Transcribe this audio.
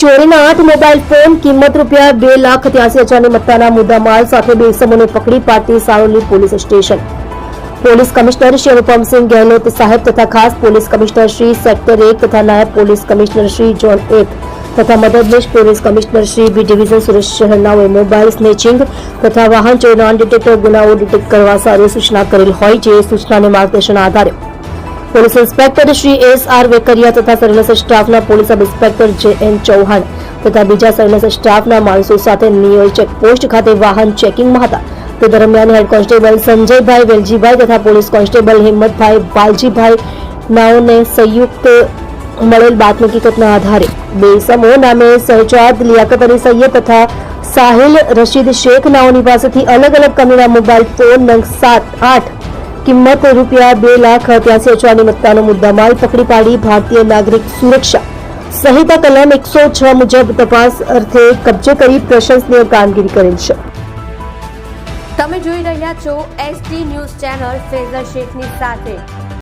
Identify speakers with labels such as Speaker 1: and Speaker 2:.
Speaker 1: ચોરીના આઠ mobile phone, કિંમત રૂપિયા બે લાખ ત્યાસી હજારની મત્તાના મુદ્દામાલ સાથે બે ઇસમોને પકડી પાડતી Saroli police station. Police commissioner Shri Anupamsinh Gehlot સાહેબ તથા ખાસ પોલીસ કમિશનર શ્રી સેક્ટર એક તથા નાયબ પોલીસ કમિશનર શ્રી જોન એક તથા મદદનીશ police commissioner Shri B division Surat શહેરનાઓએ mobile snatching તથા વાહન ચોરીના અનડિટેક્ટર ગુનાઓ ડિટેક્ટ કરવા સારી સૂચના કરેલ હોય જે સૂચનાને માર્ગદર્શન આધારે police inspector Shri S R Vekaria તથા સર્વેલન્સ સ્ટાફના police sub inspector J N Chauhan તથા બીજા સર્વેલન્સ સ્ટાફના માણસો સાથે નિયોલ ચેકપોસ્ટ ખાતે વાહન ચેકિંગમાં હતા. તે દરમિયાન હેડ કોન્સ્ટેબલ સંજયભાઈ વેલજીભાઈ તથા પોલીસ કોન્સ્ટેબલ હિંમતભાઈ બાલજીભાઈ નાઓને સંયુક્ત મળેલ બાતમી હકીકતના આધારે બે સમૂહ નામે સહજાદ લિયાકત અલી સૈયદ તથા સાહિલ રશીદ શેખ નાઓની પાસેથી અલગ અલગ કંપનીના મોબાઈલ ફોન નંગ સાત આઠ કિંમત રૂપિયા બે લાખ ત્યાસી હજારની મત્તાનો મુદ્દામાલ પકડી પાડી ભારતીય નાગરિક સુરક્ષા સંહિતા કલમ એકસો છ મુજબ તપાસ અર્થે કબજે કરી પ્રશંસનીય કામગીરી કરેલ છે.
Speaker 2: તમે જોઈ રહ્યા છો એસટી ન્યૂઝ ચેનલ ફેઝર શેખની સાથે.